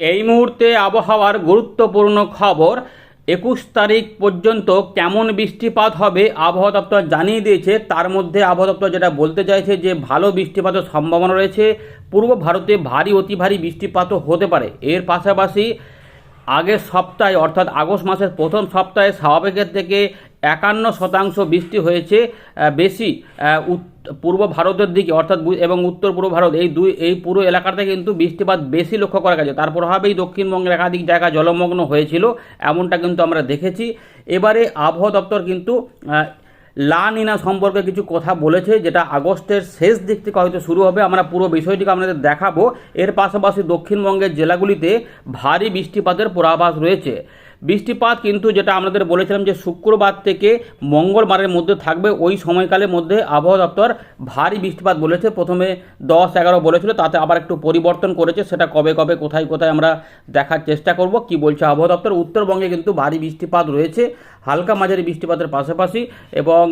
এই মুহূর্তে আবহাওয়ার গুরুত্বপূর্ণ খবর, একুশ তারিখ পর্যন্ত কেমন বৃষ্টিপাত হবে আবহাওয়া দপ্তর জানিয়ে দিয়েছে। তার মধ্যে আবহাওয়া দপ্তর যেটা বলতে চাইছে যে, ভালো বৃষ্টিপাতের সম্ভাবনা রয়েছে। পূর্ব ভারতে ভারী, অতি ভারী বৃষ্টিপাতও হতে পারে। এর পাশাপাশি আগের সপ্তাহে, অর্থাৎ আগস্ট মাসের প্রথম সপ্তাহে স্বাভাবিকের থেকে একান্ন শতাংশ বৃষ্টি হয়েছে বেশি পূর্ব ভারতের দিকে, অর্থাৎ এবং উত্তর পূর্ব ভারত, এই দুই, এই পুরো এলাকাতে কিন্তু বৃষ্টিপাত বেশি লক্ষ্য করা গেছে। তার প্রভাবেই দক্ষিণবঙ্গের একাধিক জায়গা জলমগ্ন হয়েছিল, এমনটা কিন্তু আমরা দেখেছি। এবারে আবহাওয়া দপ্তর কিন্তু লা নিনা সম্পর্কে কিছু কথা বলেছে, যেটা আগস্টের শেষ দিক থেকে হয়তো শুরু হবে। আমরা পুরো বিষয়টিকে আপনাদের দেখাবো। এর পাশাপাশি দক্ষিণবঙ্গের জেলাগুলিতে ভারী বৃষ্টিপাতের পূর্বাভাস রয়েছে। বৃষ্টিপাত কিন্তু যেটা আমাদের বলেছিলাম যে শুক্রবার থেকে মঙ্গলবারের মধ্যে থাকবে, ওই সময়কালের মধ্যে আবহাওয়া দপ্তর ভারী বৃষ্টিপাত বলেছে। প্রথমে দশ এগারো বলেছিল, তাতে আবার একটু পরিবর্তন করেছে। সেটা কবে কবে, কোথায় কোথায় আমরা দেখার চেষ্টা করব, কি বলছে আবহাওয়া দপ্তর। উত্তরবঙ্গে কিন্তু ভারী বৃষ্টিপাত রয়েছে, হালকা মাঝারি বৃষ্টিপাতের পাশাপাশি এবং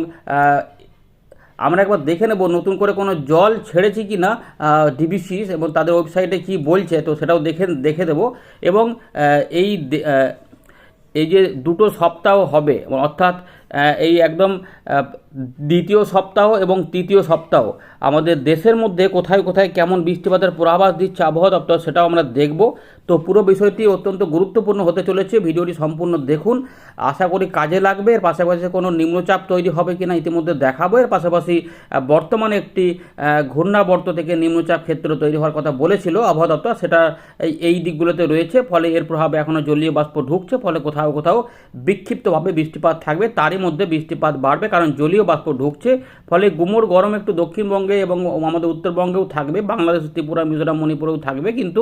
আমরা একবার দেখে নেব নতুন করে কোনো জল ছেড়েছি কি না ডিবিসি এবং তাদের ওয়েবসাইটে কি বলছে, তো সেটাও দেখে দেখে দেবো। এবং এই এই যে দুটো সপ্তাহ হবে অর্থাৎ এই একদম দ্বিতীয় সপ্তাহ এবং তৃতীয় সপ্তাহ। আমাদের দেশের মধ্যে কোথায় কোথায় কেমন বৃষ্টিপাতের পূর্বাভাস দিচ্ছে আবহাওয়া দপ্তর সেটাও আমরা দেখব। তো পুরো বিষয়টি অত্যন্ত গুরুত্বপূর্ণ হতে চলেছে, ভিডিওটি সম্পূর্ণ দেখুন। আশা করি কাজে লাগবে। এর পাশাপাশি কোনো নিম্নচাপ তৈরি হবে কি না ইতিমধ্যে দেখাবো। এর পাশাপাশি বর্তমানে একটি ঘূর্ণাবর্ত থেকে নিম্নচাপ ক্ষেত্র তৈরি হওয়ার কথা বলেছিল আবহাওয়া দপ্তর। সেটা এই- দিকগুলোতে রয়েছে। ফলে এর প্রভাবে এখনও জলীয় বাষ্প ঢুকছে। ফলে কোথাও কোথাও বিক্ষিপ্তভাবে বৃষ্টিপাত থাকবে। তারই মধ্যে বৃষ্টিপাত বাড়বে, কারণ জলীয় বাষ্প ঢুকছে, ফলে গুমোর গরম একটু দক্ষিণবঙ্গে এবং আমাদের উত্তরবঙ্গেও থাকবে, বাংলাদেশ, ত্রিপুরা, মিজোরাম, মণিপুরেও থাকবে, কিন্তু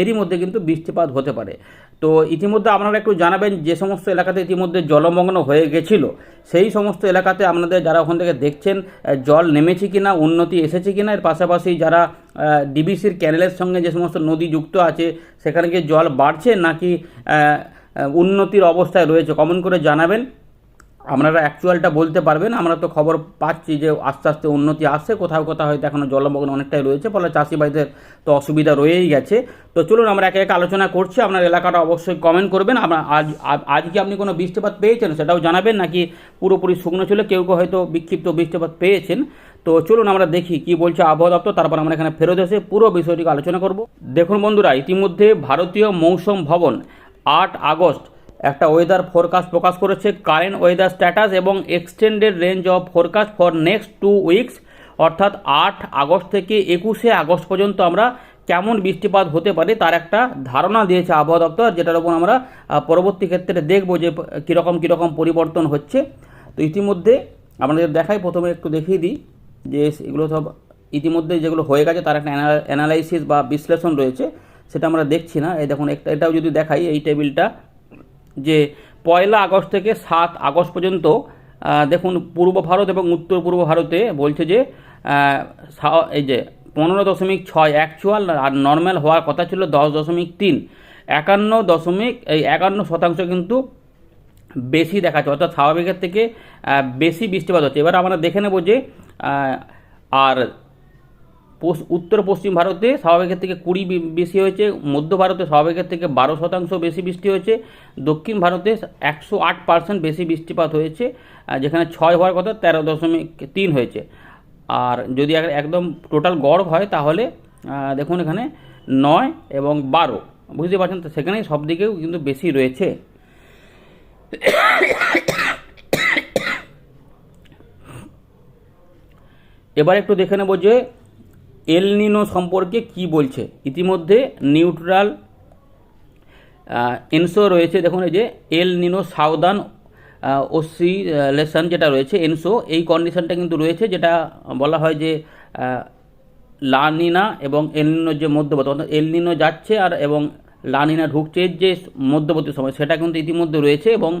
এরই মধ্যে কিন্তু বৃষ্টিপাত হতে পারে। তো ইতিমধ্যে আপনারা একটু জানাবেন যে সমস্ত এলাকাতে ইতিমধ্যে জলমগ্ন হয়ে গেছিল। সেই সমস্ত এলাকাতে আপনাদের যারা ওখান থেকে দেখছেন জল নেমেছে কি না উন্নতি এসেছে কি না এর পাশাপাশি যারা ডিবিসির ক্যানেলের সঙ্গে যে সমস্ত নদী যুক্ত আছে, সেখানে কি জল বাড়ছে নাকি উন্নতির অবস্থায় রয়েছে, কমন করে জানাবেন। আপনারা অ্যাকচুয়ালটা বলতে পারবেন, আমরা তো খবর পাচ্ছি যে আস্তে আস্তে উন্নতি আসছে, কোথাও কোথাও হয়তো এখনও জলমগ্ন অনেকটাই রয়েছে, ফলে চাষি ভাইদের তো অসুবিধা রয়েই গেছে। তো চলুন আমরা একে একে আলোচনা করছি, আপনার এলাকাটা অবশ্যই কমেন্ট করবেন। আজ আজ- আজ কি আপনি কোনো বৃষ্টিপাত পেয়েছেন সেটাও জানাবেন, নাকি পুরোপুরি শুকনো ছিল, কেউ কেউ হয়তো বিক্ষিপ্ত বৃষ্টিপাত পেয়েছেন। তো চলুন আমরা দেখি কি বলছে আবহাওয়া দপ্তর, তারপর আমরা এখানে ফেরত এসে পুরো বিষয়টিকে আলোচনা করব। দেখুন বন্ধুরা, ইতিমধ্যে ভারতীয় মৌসুম ভবন, আট আগস্ট একটা ওয়েদার ফোরকাস্ট প্রকাশ করেছে কারেন্ট ওয়েদার স্ট্যাটাস এবং extended range of forecast for next two weeks অর্থাৎ আট আগস্ট থেকে একুশে আগস্ট পর্যন্ত আমরা কেমন বৃষ্টিপাত হতে পারে তার একটা ধারণা দিয়েছে আবহাওয়া দপ্তর, যেটার উপর আমরা পরবর্তী ক্ষেত্রে দেখব যে কীরকম কীরকম পরিবর্তন হচ্ছে। তো ইতিমধ্যে আমাদের দেখাই, প্রথমে একটু দেখিয়ে দিই যে এগুলো সব ইতিমধ্যে যেগুলো হয়ে গেছে, তার একটা অ্যানালাইসিস বা বিশ্লেষণ রয়েছে, সেটা আমরা দেখছি না। এই দেখুন, একটা, এটাও যদি দেখাই, এই টেবিলটা যে পয়লা আগস্ট থেকে সাত আগস্ট পর্যন্ত দেখুন পূর্ব ভারত এবং উত্তর পূর্ব ভারতে বলছে যে এই যে পনেরো দশমিক ছয় অ্যাকচুয়াল আর নর্মাল হওয়ার কথা ছিল দশ দশমিক তিন। একান্ন দশমিক, এই একান্ন শতাংশ কিন্তু বেশি দেখাচ্ছে অর্থাৎ স্বাভাবিকের থেকে বেশি বৃষ্টিপাত হচ্ছে। এবার আমরা দেখে নেব যে আর উত্তর পশ্চিম ভারতে স্বাভাবিকের থেকে কুড়ি বেশি হয়েছে, মধ্য ভারতে স্বাভাবিকের থেকে বারো শতাংশ বেশি বৃষ্টি হয়েছে, দক্ষিণ ভারতে একশো আট পার্সেন্ট বেশি বৃষ্টিপাত হয়েছে যেখানে ছয় হওয়ার কথা তেরো দশমিক তিন হয়েছে। আর যদি একদম টোটাল গড় হয় তাহলে দেখুন এখানে নয় এবং বারো। বুঝতে পারছেন? তো সেখানেই সব দিকেও কিন্তু বেশি রয়েছে। এবার একটু দেখে নেব যে এল নিনো সম্পর্কে কি বলছে? ইতিমধ্যে নিউট্রাল এনসো রয়েছে। দেখুন এই যে, এল নিনো সাউদার্ন ওসিলেশন যেটা রয়েছে, এনসো, এই কন্ডিশনটা কিন্তু রয়েছে, যেটা বলা হয় যে লানিনা এবং এলনিনো যে মধ্যবর্তী, অর্থাৎ এলনিনো যাচ্ছে আর এবং লানিনা ঢুকছে, যে মধ্যবর্তী সময়, সেটা কিন্তু ইতিমধ্যে রয়েছে এবং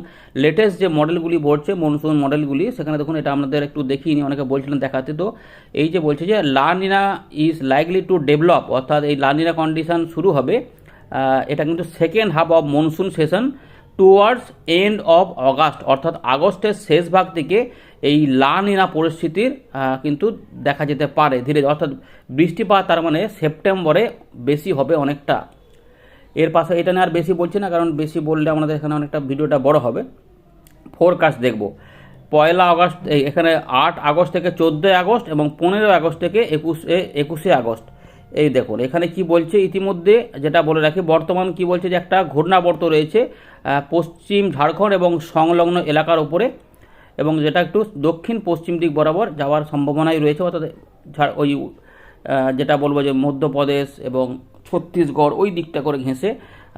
লেটেস্ট যে মডেলগুলি পড়ছে মনসুন মডেলগুলি সেখানে দেখুন এটা আমাদের একটু দেখিনি অনেকে বলছিলেন দেখাতে। তো এই যে বলছে যে La Nina is likely to develop অর্থাৎ এই লানিনা কন্ডিশন শুরু হবে এটা কিন্তু second half of monsoon session towards end of August অর্থাৎ আগস্টের শেষ ভাগ থেকে এই লা নিনা পরিস্থিতির কিন্তু দেখা যেতে পারে ধীরে, অর্থাৎ বৃষ্টিপাত তার মানে সেপ্টেম্বরে বেশি হবে অনেকটা। এর পাশে এটা নিয়ে আর বেশি বলছি না, কারণ বেশি বললে আমাদের এখানে অনেকটা ভিডিওটা বড় হবে। ফোরকাস্ট দেখব। পয়লা আগস্ট এখানে আট আগস্ট থেকে চোদ্দোই আগস্ট এবং পনেরোই আগস্ট থেকে একুশে একুশে আগস্ট। এই দেখুন, এখানে কি বলছে ইতিমধ্যে, যেটা বলে রাখি, বর্তমান কি বলছে যে একটা ঘূর্ণাবর্ত রয়েছে পশ্চিম ঝাড়খণ্ড এবং সংলগ্ন এলাকার উপরে এবং যেটা একটু দক্ষিণ পশ্চিম দিক বরাবর যাওয়ার সম্ভাবনাই রয়েছে, অর্থাৎ ওই যেটা বলব যে মধ্যপ্রদেশ এবং ছত্তিশগড়, ওই দিকটা করে ঘেঁষে,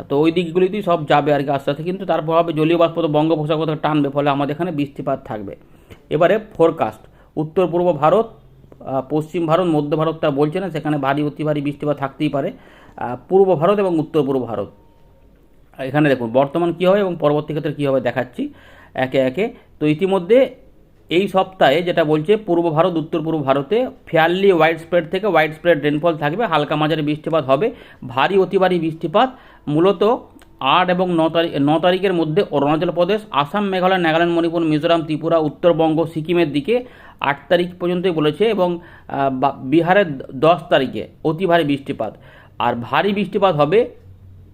তো ওই দিকগুলিতেই সব যাবে আর কি আস্তে আস্তে। কিন্তু তার প্রভাবে জলীয় বাষ্প তো বঙ্গোপসাগর টানবে, ফলে আমাদের এখানে বৃষ্টিপাত থাকবে। এবারে ফোরকাস্ট উত্তর পূর্ব ভারত পশ্চিম ভারত, মধ্য ভারতটা বলছে না, সেখানে ভারী, অতি ভারী বৃষ্টিপাত থাকতেই পারে পূর্ব ভারত এবং উত্তর পূর্ব ভারত। এখানে দেখুন, বর্তমান কী হবে এবং পরবর্তী ক্ষেত্রে কী হবে দেখাচ্ছি, একে একে। তো ইতিমধ্যে এই সপ্তাহে যেটা বলছে, পূর্ব ভারত, উত্তর পূর্ব ভারতে ফেয়ারলি ওয়াইড স্প্রেড থেকে ওয়াইড স্প্রেড রেনফল থাকবে। হালকা মাঝারি বৃষ্টিপাত হবে। ভারী, অতি ভারী বৃষ্টিপাত মূলত আট এবং ন তারিখ, ন তারিখের মধ্যে অরুণাচল প্রদেশ, আসাম, মেঘালয়, নাগাল্যান্ড, মণিপুর, মিজোরাম, ত্রিপুরা, উত্তরবঙ্গ, সিকিমের দিকে আট তারিখ পর্যন্তই বলেছে এবং বিহারের দশ তারিখে অতি ভারী বৃষ্টিপাত। আর ভারী বৃষ্টিপাত হবে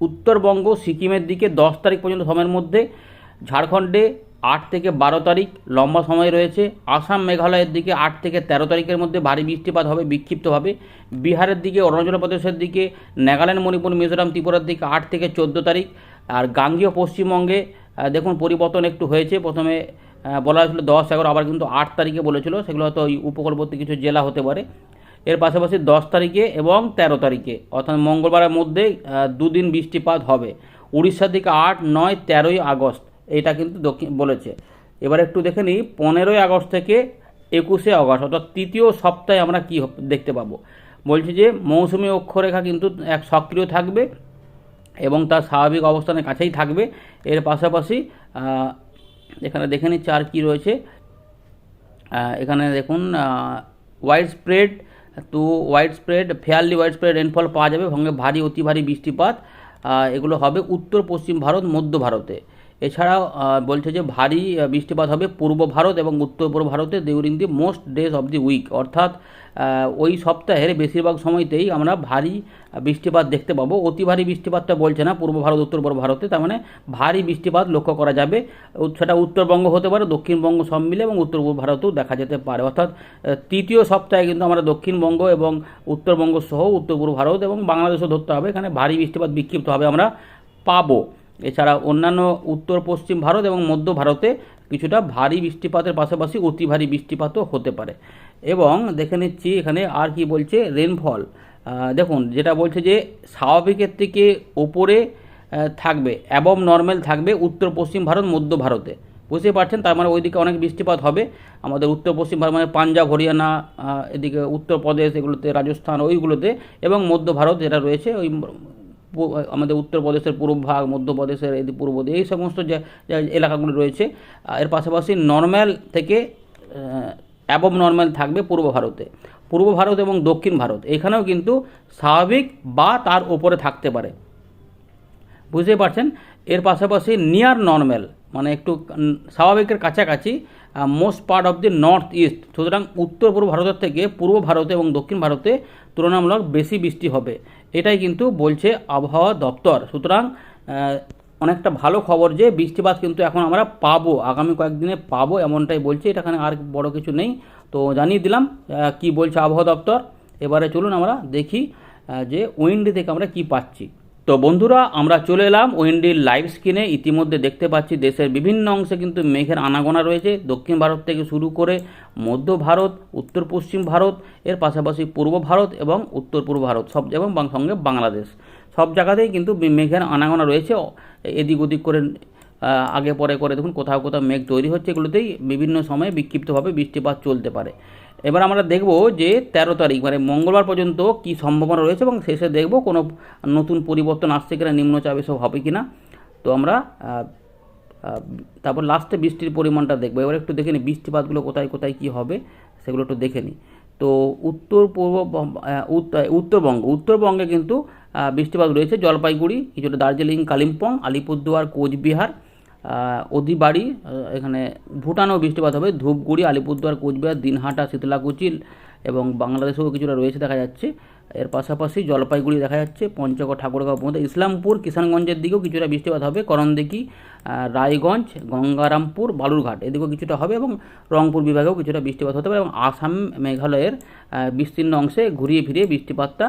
উত্তরবঙ্গ, সিকিমের দিকে দশ তারিখ পর্যন্ত সময়ের মধ্যে। ঝাড়খণ্ডে আট থেকে বারো তারিখ লম্বা সময় রয়েছে। আসাম মেঘালয়ের দিকে আট থেকে তেরো তারিখের মধ্যে ভারী বৃষ্টিপাত হবে বিক্ষিপ্তভাবে। বিহারের দিকে অরুণাচল প্রদেশের দিকে নাগাল্যান্ড মণিপুর মিজোরাম ত্রিপুরার দিকে আট থেকে চোদ্দ তারিখ। আর গাঙ্গীয় পশ্চিমবঙ্গে দেখুন পরিবর্তন একটু হয়েছে। প্রথমে বলা হয়েছিল দশ এগারো আবার কিন্তু আট তারিখে বলেছিল। সেগুলো হয়তো ওই উপকূলবর্তী কিছু জেলা হতে পারে। এর পাশাপাশি দশ তারিখে এবং তেরো তারিখে অর্থাৎ মঙ্গলবারের মধ্যেই আহ, দুদিন বৃষ্টিপাত হবে। উড়িষ্যার দিকে আট নয় তেরোই আগস্ট। এটা কিন্তু দক্ষিণ বলেছে। এবার একটু দেখে নিই, পনেরোই আগস্ট থেকে একুশে আগস্ট, অর্থাৎ তৃতীয় সপ্তাহে আমরা কী দেখতে পাবো? বলছি যে, মৌসুমি অক্ষরেখা কিন্তু এক সক্রিয় থাকবে এবং তার স্বাভাবিক অবস্থানের কাছেই থাকবে। এর পাশাপাশি এখানে দেখে নিচ্ছে আর কী রয়েছে। এখানে দেখুন widespread to widespread fairly widespread rainfall পাওয়া যাবে, সঙ্গে ভারী, অতি ভারী বৃষ্টিপাত। এগুলো হবে উত্তর পশ্চিম ভারত, মধ্য ভারতে। এছাড়াও বলছে যে ভারী বৃষ্টিপাত হবে পূর্ব ভারত এবং উত্তর পূর্ব ভারতে during the most days of the week অর্থাৎ ওই সপ্তাহের বেশিরভাগ সময়তেই আমরা ভারী বৃষ্টিপাত দেখতে পাবো। অতি ভারী বৃষ্টিপাতটা বলছে না পূর্ব ভারত, উত্তর পূর্ব ভারতে। তার মানে ভারী বৃষ্টিপাত লক্ষ্য করা যাবে। সেটা উত্তরবঙ্গ হতে পারে, দক্ষিণবঙ্গ সব মিলে এবং উত্তর পূর্ব ভারতেও দেখা যেতে পারে। অর্থাৎ তৃতীয় সপ্তাহে কিন্তু আমরা দক্ষিণবঙ্গ এবং উত্তরবঙ্গ সহ উত্তর পূর্ব ভারত এবং বাংলাদেশও ধরতে হবে। এখানে ভারী বৃষ্টিপাত বিক্ষিপ্ত হবে আমরা পাবো। এছাড়া অন্যান্য উত্তর, পশ্চিম ভারত এবং মধ্য ভারতে কিছুটা ভারী বৃষ্টিপাতের পাশাপাশি অতি ভারী বৃষ্টিপাতও হতে পারে। এবং দেখে নিচ্ছি এখানে আর কি বলছে রেনফল দেখুন, যেটা বলছে যে স্বাভাবিকের থেকে ওপরে থাকবে অ্যাবভ নর্মাল থাকবে উত্তর, পশ্চিম ভারত, মধ্য ভারতে। বুঝতে পারছেন? তার মানে ওইদিকে অনেক বৃষ্টিপাত হবে। আমাদের উত্তর, পশ্চিম ভারত মানে পাঞ্জাব, হরিয়ানা এদিকে উত্তরপ্রদেশ, এগুলোতে রাজস্থান, ওইগুলোতে এবং মধ্য ভারত যেটা রয়েছে, ওই আমাদের উত্তরপ্রদেশের পূর্ব ভাগ, মধ্যপ্রদেশের এই পূর্ব এই সমস্ত যে এলাকাগুলো রয়েছে। এর পাশাপাশি নর্ম্যাল থেকে অ্যাবভ নর্ম্যাল থাকবে পূর্ব ভারতে। পূর্ব ভারত এবং দক্ষিণ ভারত। এখানেও কিন্তু স্বাভাবিক বা তার ওপরে থাকতে পারে। বুঝতে পারছেন? এর পাশাপাশি নিয়ার নর্ম্যাল মানে একটু স্বাভাবিকের কাছাকাছি most part of the north east সুতরাং উত্তর পূর্ব ভারতের থেকে পূর্ব ভারতে এবং দক্ষিণ ভারতে তুলনামূলক বেশি বৃষ্টি হবে। এটাই কিন্তু বলছে আবহাওয়া দপ্তর। সুতরাং অনেকটা ভালো খবর যে বৃষ্টিপাত কিন্তু এখন আমরা পাবো, আগামী কয়েকদিনে পাবো এমনটাই বলছে। এটা এখানে আর বড় কিছু নেই। তো জানিয়ে দিলাম কি বলছে আবহাওয়া দপ্তর। এবারে চলুন আমরা দেখি যে উইন্ডি থেকে আমরা কি পাচ্ছি। তো বন্ধুরা, আমরা চলে এলাম উইন্ডির লাইভ স্ক্রিনে ইতিমধ্যে দেখতে পাচ্ছি দেশের বিভিন্ন অংশে কিন্তু মেঘের আনাগোনা রয়েছে। দক্ষিণ ভারত থেকে শুরু করে মধ্য ভারত, উত্তর পশ্চিম ভারত, এর পাশাপাশি পূর্ব ভারত এবং উত্তর পূর্ব ভারত, সব এবং সঙ্গে বাংলাদেশ। সব জায়গাতেই কিন্তু মেঘের আনাগোনা রয়েছে। এদিক ওদিক করে আগে পরে করে দেখুন, কোথাও কোথাও মেঘ তৈরি হচ্ছে এগুলোতেই বিভিন্ন সময়ে বিক্ষিপ্তভাবে বৃষ্টিপাত চলতে পারে। এবার আমরা দেখব যে তেরো তারিখ মানে মঙ্গলবার পর্যন্ত কি সম্ভাবনা রয়েছে এবং শেষে দেখব কোনো নতুন পরিবর্তন আসছে কিনা, নিম্নচাপ এসব হবে কি না তো আমরা তারপর লাস্টে বৃষ্টির পরিমাণটা দেখব। এবার একটু দেখে নিই বৃষ্টিপাতগুলো কোথায় কোথায় কি হবে, সেগুলো একটু দেখে নিই। তো উত্তর পূর্ব উত্ত- উত্তরবঙ্গ, উত্তরবঙ্গে কিন্তু বৃষ্টিপাত রয়েছে জলপাইগুড়ি, কিছুটা দার্জিলিং, কালিম্পং, আলিপুরদুয়ার, কোচবিহার অদিবাড়ি এখানে ভুটানেও বৃষ্টিপাত হবে। ধূপগুড়ি, আলিপুরদুয়ার, কোচবিহার, দিনহাটা, শীতলাকুচি এবং বাংলাদেশেও কিছুটা রয়েছে দেখা যাচ্ছে। এর পাশাপাশি জলপাইগুড়ি দেখা যাচ্ছে, পঞ্চগড়, ঠাকুরগাঁও পর্যন্ত। ইসলামপুর, কিষানগঞ্জের দিকেও কিছুটা বৃষ্টিপাত হবে। করণদিঘি রায়গঞ্জ, গঙ্গারামপুর, বালুরঘাট এদিকেও কিছুটা হবে এবং রংপুর বিভাগেও কিছুটা বৃষ্টিপাত হতে পারে এবং আসাম মেঘালয়ের বিস্তীর্ণ অংশে ঘুরিয়ে ফিরিয়ে বৃষ্টিপাতটা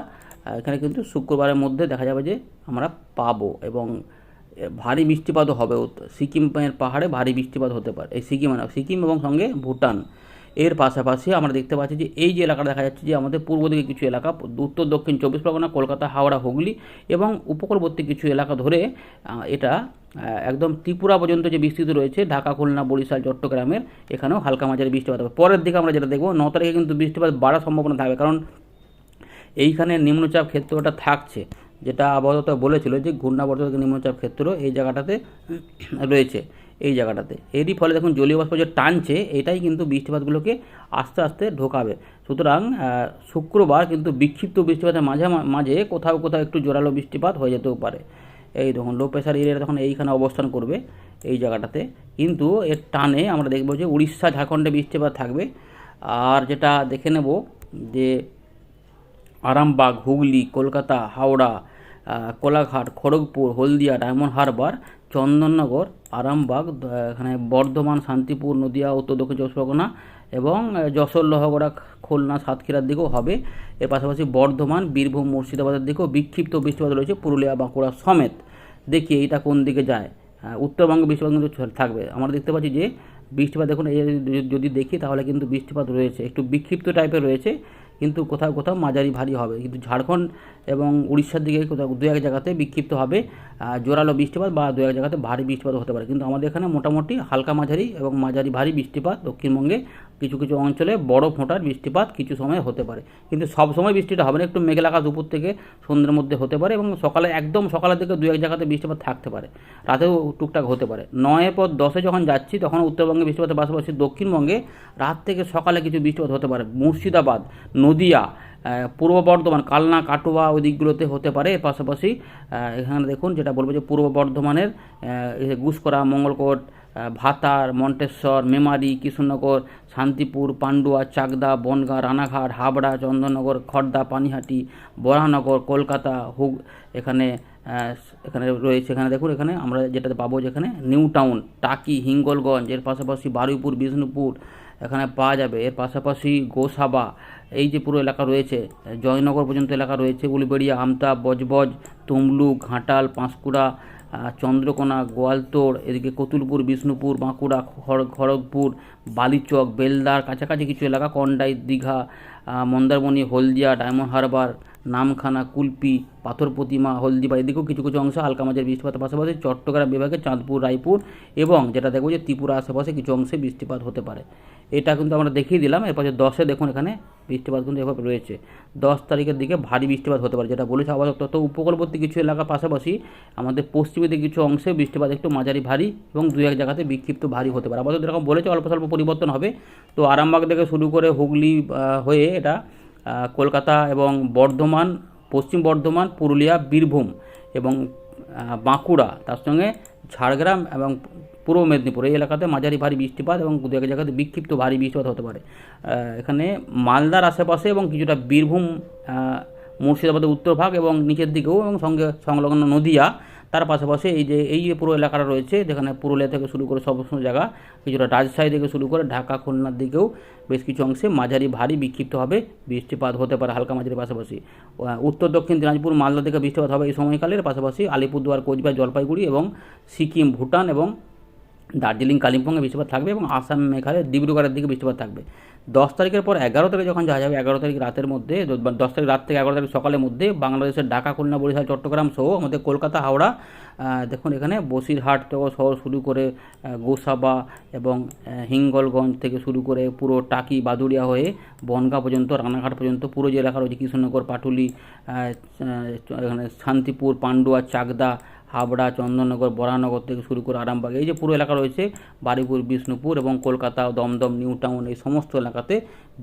এখানে কিন্তু শুক্রবারের মধ্যে দেখা যাবে যে আমরা পাবো এবং ভারী বৃষ্টিপাতও হবে সিকিমের পাহাড়ে ভারী বৃষ্টিপাত হতে পারে। এই সিকিম না সিকিম এবং সঙ্গে ভুটান। এর পাশাপাশি আমরা দেখতে পাচ্ছি যে এই যে এলাকাটা দেখা যাচ্ছে যে আমাদের পূর্ব দিকে কিছু এলাকা, উত্তর, দক্ষিণ চব্বিশ পরগনা, কলকাতা, হাওড়া, হুগলি এবং উপকূলবর্তী কিছু এলাকা ধরে এটা একদম ত্রিপুরা পর্যন্ত যে বিস্তৃত রয়েছে, ঢাকা, খুলনা, বরিশাল, চট্টগ্রামের এখানেও হালকা মাঝারি বৃষ্টিপাত হবে। পরের দিকে আমরা যেটা দেখব, ন তারিখে কিন্তু বৃষ্টিপাত বাড়ার সম্ভাবনা থাকবে কারণ এইখানে নিম্নচাপ ক্ষেত্রটা থাকছে। যেটা আবহাওয়া বলেছিল যে ঘূর্ণাবর্ত থেকে নিম্নচাপ ক্ষেত্র এই জায়গাটাতে রয়েছে, এই জায়গাটাতে। এরই ফলে দেখুন জলীয় বাষ্প যে টানছে, এটাই কিন্তু বৃষ্টিপাতগুলোকে আস্তে আস্তে ঢোকাবে। সুতরাং শুক্রবার কিন্তু বিক্ষিপ্ত বৃষ্টিপাতের মাঝে মাঝে কোথাও কোথাও একটু জোরালো বৃষ্টিপাত হয়ে যেতেও পারে। এই দেখুন লো প্রেশার এরিয়া তখন এইখানে অবস্থান করবে, এই জায়গাটাতে। কিন্তু এর টানে আমরা দেখব যে উড়িষ্যা, ঝাড়খণ্ডে বৃষ্টিপাত থাকবে। আর যেটা দেখে নেব যে আরামবাগ, হুগলি, কলকাতা, হাওড়া কোলাঘাট, খড়গপুর, হলদিয়া, ডায়মন্ড হারবার, চন্দননগর, আরামবাগ এখানে বর্ধমান, শান্তিপুর, নদিয়া, উত্তর দক্ষিণ চব্বিশ পরগনা এবং যশোর, লোহাগড়া, খুলনা, সাতক্ষীরার দিকেও হবে। এর পাশাপাশি বর্ধমান, বীরভূম, মুর্শিদাবাদের দিকেও বিক্ষিপ্ত বৃষ্টিপাত রয়েছে, পুরুলিয়া, বাঁকুড়া সমেত। দেখি এইটা কোন দিকে যায়। উত্তরবঙ্গে বৃষ্টিপাত কিন্তু থাকবে। আমরা দেখতে পাচ্ছি যে বৃষ্টিপাত দেখুন, এই যদি দেখি তাহলে কিন্তু বৃষ্টিপাত রয়েছে, একটু বিক্ষিপ্ত টাইপের রয়েছে। কিন্তু কোথাও কোথাও মাঝারি ভারী হবে। কিন্তু ঝাড়খণ্ড এবং উড়িষ্যার দিকে কোথাও দু এক জায়গাতে বিক্ষিপ্ত হবে। জোরালো বৃষ্টিপাত বা দু এক জায়গাতে ভারী বৃষ্টিপাত হতে পারে। কিন্তু আমাদের এখানে মোটামুটি হালকা মাঝারি এবং মাঝারি ভারী বৃষ্টিপাত দক্ষিণবঙ্গে কিছু কিছু অঞ্চলে বড় ফোঁটার বৃষ্টিপাত কিছু সময় হতে পারে। কিন্তু সব সময় বৃষ্টিটা হবে না, একটু মেঘলা আকাশ দুপুর থেকে সন্ধ্যের মধ্যে হতে পারে এবং সকালে, একদম সকালের দিকে দু এক জায়গাতে বৃষ্টিপাত থাকতে পারে। রাতেও টুকটাক হতে পারে। নয়ের পর দশে যখন যাচ্ছি, তখন উত্তরবঙ্গে বৃষ্টিপাতের পাশাপাশি দক্ষিণবঙ্গে রাত থেকে সকালে কিছু বৃষ্টিপাত হতে পারে। মুর্শিদাবাদ, নদিয়া পূর্ব বর্ধমান, কালনা, কাটোয়া ওই দিকগুলোতে হতে পারে। এর পাশাপাশি এখানে দেখুন যেটা বলব যে পূর্ব বর্ধমানের গুসকরা, মঙ্গলকোট ভাতার, মন্টেশ্বর, মেমারি, কৃষ্ণনগর, শান্তিপুর, পান্ডুয়া, চাকদা, বনগাঁ, রানাঘাট, হাবড়া, চন্দননগর খড়দা পানিহাটি, বরানগর, কলকাতা, হুগ, এখানে এখানে রয়েছে। এখানে দেখুন, এখানে আমরা যেটাতে পাবো যেখানে নিউ টাউন, টাকি, হিঙ্গলগঞ্জ, এর পাশাপাশি বারুইপুর, বিষ্ণুপুর এখানে পাওয়া যাবে। এর পাশাপাশি গোসাবা, এই যে পুরো এলাকা রয়েছে, জয়নগর পর্যন্ত এলাকা রয়েছে, উলবেড়িয়া, আমতা, বজবজ, তমলুক, ঘাটাল, পাঁশকুড়া চন্দ্রকোনা, গোয়ালতোড়, এদিকে কতুলপুর, বিষ্ণুপুর, বাঁকুড়া, খড়- খড়গপুর, বালিচক, বেলদার, কাছাকাছি কিছু এলাকা, কন্ডাই, দীঘা মন্দারমণি, হলদিয়া, ডায়মন্ড হারবার নামখানা, কুলপি, পাথর প্রতিমা হলদিবা এদিকেও কিছু কিছু অংশ হালকা মাঝের বৃষ্টিপাতের পাশাপাশি চট্টগ্রাম বিভাগে চাঁদপুর, রায়পুর এবং যেটা দেখব যে ত্রিপুরা আশেপাশে কিছু অংশে বৃষ্টিপাত হতে পারে। এটা কিন্তু আমরা দেখিয়ে দিলাম। এরপর দশে দেখুন এখানে বৃষ্টিপাত কিন্তু এভাবে রয়েছে। দশ তারিখের দিকে ভারী বৃষ্টিপাত হতে পারে, যেটা বলেছে আবহাওয়া দপ্তর। তো উপকূলবর্তী কিছু এলাকার পাশাপাশি আমাদের পশ্চিমী কিছু অংশে বৃষ্টিপাত একটু মাঝারি ভারী এবং দু এক জায়গাতে বিক্ষিপ্ত ভারী হতে পারে। আপাতত এরকম বলেছে, অল্প স্বল্প পরিবর্তন হবে। তো আরামবাগ থেকে শুরু করে হুগলি হয়ে এটা কলকাতা এবং বর্ধমান, পশ্চিম বর্ধমান, পুরুলিয়া, বীরভূম এবং বাঁকুড়া, তার সঙ্গে ঝাড়গ্রাম এবং পূর্ব মেদিনীপুর। এই এলাকাতে মাঝারি ভারী বৃষ্টিপাত এবং দু এক জায়গাতে বিক্ষিপ্ত ভারী বৃষ্টিপাত হতে পারে। এখানে মালদার আশেপাশে এবং কিছুটা বীরভূম মুর্শিদাবাদের উত্তর ভাগ এবং নিচের দিকেও এবং সঙ্গে সংলগ্ন নদিয়া তার পাশাপাশি এই যে এই যে পুরো এলাকাটা রয়েছে, যেখানে পুরুলিয়া থেকে শুরু করে সময় জায়গা, কিছুটা রাজশাহী থেকে শুরু করে ঢাকা, খুলনার দিকেও বেশ কিছু অংশে মাঝারি ভারী বিক্ষিপ্ত হবে বৃষ্টিপাত হতে পারে হালকা মাঝারি পাশাপাশি। উত্তর, দক্ষিণ দিনাজপুর, মালদা থেকে বৃষ্টিপাত হবে এই সময়কালের পাশাপাশি আলিপুরদুয়ার, কোচবিহার, জলপাইগুড়ি এবং সিকিম, ভুটান এবং দার্জিলিং, কালিম্পংয়ে বৃষ্টিপাত থাকবে এবং আসাম, মেঘালয়, ডিব্রুগড়ের দিকে বৃষ্টিপাত থাকবে। দশ তারিখের পর এগারো তারিখে যখন যাওয়া যাবে, এগারো তারিখ রাতের মধ্যে দশ তারিখ রাত থেকে এগারো তারিখ সকালের মধ্যে বাংলাদেশের ঢাকা, খুলনা, বরিশাল, চট্টগ্রাম সহ আমাদের কলকাতা, হাওড়া দেখুন এখানে বসিরহাট থেকে শহর শুরু করে গোসাবা এবং হিঙ্গলগঞ্জ থেকে শুরু করে পুরো টাকি, বাদুড়িয়া হয়ে বনগাঁ পর্যন্ত, রানাঘাট পর্যন্ত, পুরো যে এলাকা রয়েছে কৃষ্ণনগর, পাটুলি এখানে শান্তিপুর, পান্ডুয়া, চাকদা হাবড়া, চন্দননগর, বরানগর থেকে শুরু করে আরামবাগ, এই যে পুরো এলাকা রয়েছে, বারুইপুর, বিষ্ণুপুর এবং কলকাতা, দমদম নিউ টাউন এই সমস্ত এলাকাতে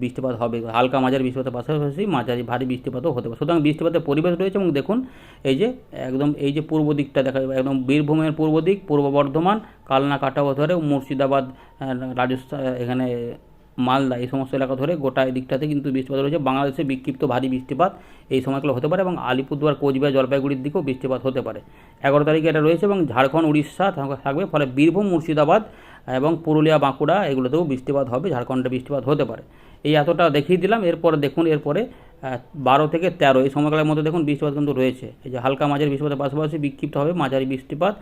বৃষ্টিপাত হবে। হালকা মাঝারি বৃষ্টিপাতের পাশাপাশি মাঝারি ভারী বৃষ্টিপাতও হতে পারে। সুতরাং বৃষ্টিপাতের পরিবেশ রয়েছে এবং দেখুন, এই যে একদম, এই যে পূর্ব দিকটা দেখা যাবে, একদম বীরভূমের পূর্ব দিক, পূর্ব বর্ধমান, কালনা কাটাও ধরে মুর্শিদাবাদ রাজস্থান, এখানে মালদা, এই সমস্ত এলাকা ধরে গোটা এই দিকটাতে কিন্তু বৃষ্টিপাত রয়েছে। বাংলাদেশে বিক্ষিপ্ত ভারী বৃষ্টিপাত এই সময়গুলো হতে পারে এবং আলিপুরদুয়ার, কোচবিহার, জলপাইগুড়ির দিকেও বৃষ্টিপাত হতে পারে। এগারো তারিখে এটা রয়েছে এবং ঝাড়খণ্ড, উড়িষ্যা থাকবে। ফলে বীরভূম, মুর্শিদাবাদ এবং পুরুলিয়া, বাঁকুড়া এগুলোতেও বৃষ্টিপাত হবে। ঝাড়খণ্ডে বৃষ্টিপাত হতে পারে। এই এতটা দেখিয়ে দিলাম। এরপরে দেখুন, এরপরে বারো থেকে তেরো। এই সময়কালের মধ্যে দেখুন বৃষ্টিপাত কিন্তু রয়েছে। এই যে হালকা মাঝারি বৃষ্টিপাতের পাশাপাশি বিক্ষিপ্ত হবে মাঝারি বৃষ্টিপাত।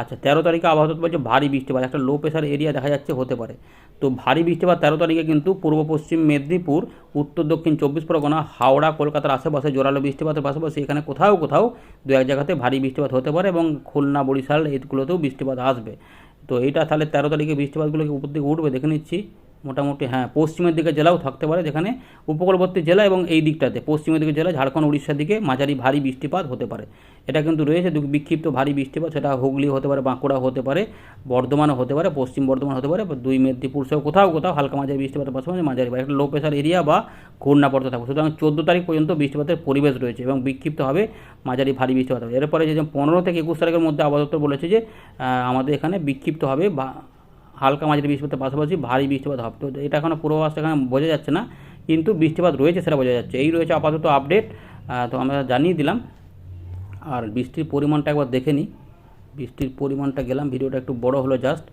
আচ্ছা তেরো তারিখে আবহাওয়া বলছে ভারী বৃষ্টিপাত। একটা লো প্রেশার এরিয়া দেখা যাচ্ছে, হতে পারে। তো ভারী বৃষ্টিপাত তেরো তারিখে কিন্তু পূর্ব পশ্চিম মেদিনীপুর, উত্তর দক্ষিণ চব্বিশ পরগনা, হাওড়া, কলকাতার আশেপাশে জোরালো বৃষ্টিপাতের পাশাপাশি এখানে কোথাও কোথাও দু এক জায়গাতে ভারী বৃষ্টিপাত হতে পারে এবং খুলনা, বরিশাল এইগুলোতেও বৃষ্টিপাত আসবে। তো এইটা তাহলে তেরো তারিখে বৃষ্টিপাতগুলোকে উপর দিকে উঠবে, দেখে নিচ্ছি। মোটামুটি হ্যাঁ পশ্চিমের দিকে জেলাও থাকতে পারে যেখানে উপকূলবর্তী জেলা এবং এই দিকটাতে, পশ্চিমের দিকে জেলা, ঝাড়খণ্ড, উড়িষ্যার দিকে মাঝারি ভারী বৃষ্টিপাত হতে পারে। এটা কিন্তু রয়েছে বিক্ষিপ্ত ভারী বৃষ্টিপাত, সেটা হুগলি হতে পারে বাঁকুড়া হতে পারে, বর্ধমানও হতে পারে, পশ্চিম বর্ধমান হতে পারে, দুই মেদিনীপুর সহ কোথাও কোথাও হালকা মাঝারি বৃষ্টিপাতের পাশাপাশি মাঝারি বা একটা লো প্রেশার এরিয়া বা ঘূর্ণাবর্ত থাকবে। সুতরাং চোদ্দ তারিখ পর্যন্ত বৃষ্টিপাতের পরিবেশ রয়েছে এবং বিক্ষিপ্ত হবে মাঝারি ভারী বৃষ্টিপাত হবে। এরপরে যে পনেরো থেকে একুশ তারিখের মধ্যে দপ্তর বলেছে যে আমাদের এখানে বিক্ষিপ্ত হবে বা হালকা মাঝারি বৃষ্টিপাতের পাশাপাশি ভারী বৃষ্টিপাত হবে তো এটা এখনও পূর্বাভাসটা এখানে বোঝা যাচ্ছে না, কিন্তু বৃষ্টিপাত রয়েছে সেটা বোঝা যাচ্ছে। এই রয়েছে আপাতত আপডেট তো আমরা জানিয়ে দিলাম। আর বৃষ্টির পরিমাণটা একবার দেখে নিই। বৃষ্টির পরিমাণটা গেলাম, ভিডিওটা একটু বড় হলো জাস্ট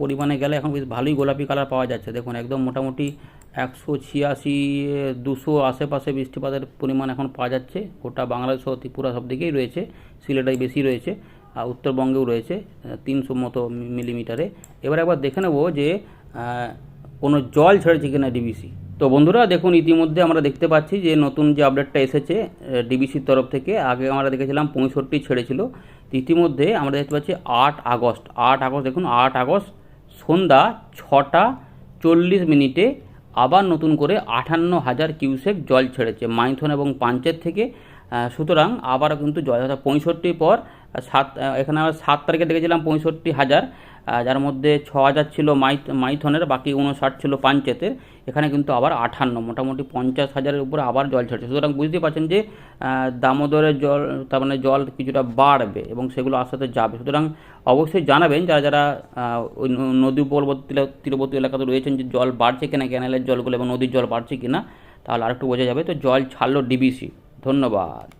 পরিমাণে গেলে এখন বেশ ভালোই গোলাপি কালার পাওয়া যাচ্ছে। দেখুন, একদম মোটামুটি একশো ছিয়াশি, দুশো আশেপাশে বৃষ্টিপাতের পরিমাণ এখন পাওয়া যাচ্ছে। গোটা বাংলাদেশ ত্রিপুরা সব দিকেই রয়েছে সিলেটাই বেশি রয়েছে। আর উত্তরবঙ্গেও রয়েছে তিনশো মতো মিলিমিটারে। এবার একবার দেখে নেব যে কোনো জল ছেড়েছে কিনা ডিবিসি। তো বন্ধুরা, দেখুন, ইতিমধ্যে আমরা দেখতে পাচ্ছি যে, নতুন যে আপডেটটা এসেছে ডিবিসির তরফ থেকে, আগে আমরা দেখেছিলাম পঁয়ষট্টি ছেড়েছিল। ইতিমধ্যে আমরা দেখতে পাচ্ছি আট আগস্ট। আট আগস্ট, দেখুন, আট আগস্ট, সন্ধ্যা ছটা চল্লিশ মিনিটে আবার নতুন করে আটান্ন হাজার কিউসেক জল ছেড়েছে। মাইথন এবং পাঞ্চের থেকে সুতরাং আবার কিন্তু জল অর্থাৎ পঁয়ষট্টির পর সাত এখানে আমরা সাত তারিখে দেখেছিলাম পঁয়ষট্টি হাজার যার মধ্যে ছ হাজার ছিল মাইথ, মাইথনের, বাকি উনষাট ছিল পাঞ্চেতের এখানে কিন্তু আবার আটান্ন মোটামুটি পঞ্চাশ হাজারের উপরে আবার জল ছাড়ছে। সুতরাং বুঝতে পারছেন যে দামোদরের জল, তার মানে জল কিছুটা বাড়বে এবং সেগুলো আস্তে আস্তে যাবে। সুতরাং অবশ্যই জানাবেন যারা যারা ওই নদী উপকূলবর্তী তীরবর্তী এলাকাতে রয়েছেন যে জল বাড়ছে কিনা ক্যানেলের জলগুলো এবং নদীর জল বাড়ছে কিনা, তাহলে আরেকটু বোঝা যাবে। তো জল ছাড়লো ডিবিসি ধন্যবাদ।